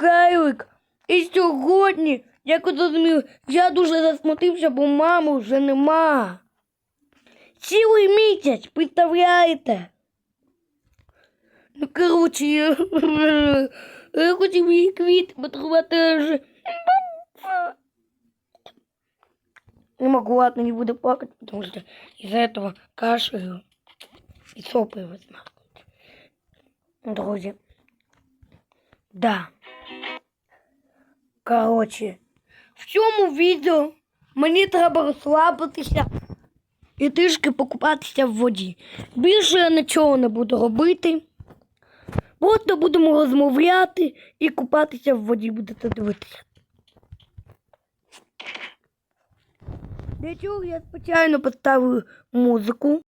Михайлик. І сьогодні, як ви зрозуміли, я дуже засмутився, бо мами вже нема. Цілий місяць, представляєте? Ну, коротше, я, я хотів її квіт подарувати вже. Не могу, ладно, не буду плакать, потому что из-за этого кашляю и сопли возмахнуть. Друзі. Да. Короче, в цьому відео мені треба розслабитися і трішки покупатися в воді. Більше я нічого не буду робити. Просто будемо розмовляти і купатися в воді, будете дивитися. Для цього я спеціально поставив музику.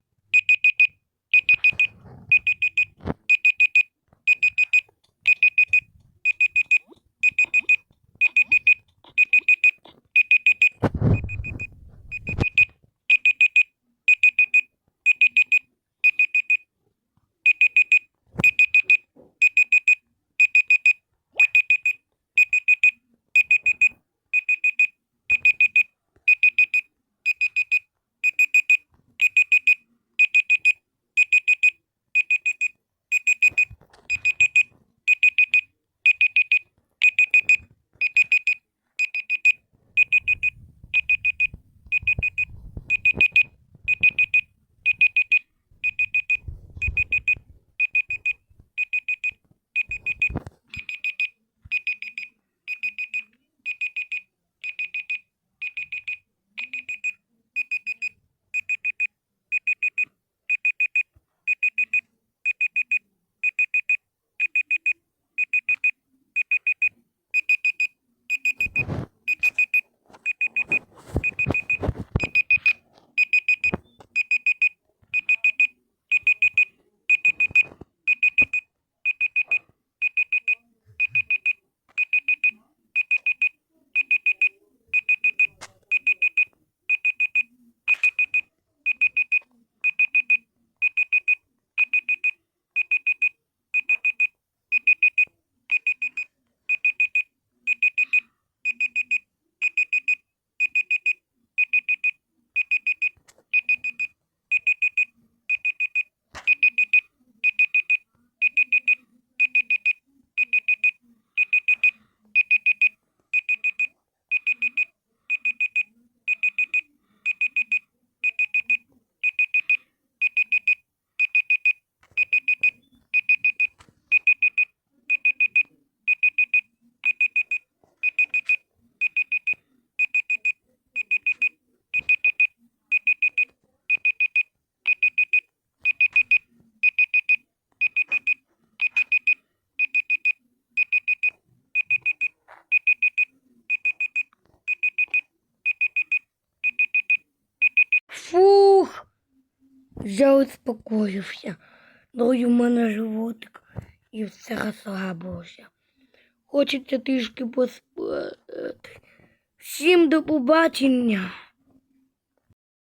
Я успокоївся. Другий у мене животик і все розслабилося. Хочеться трішки поспати. Всім до побачення.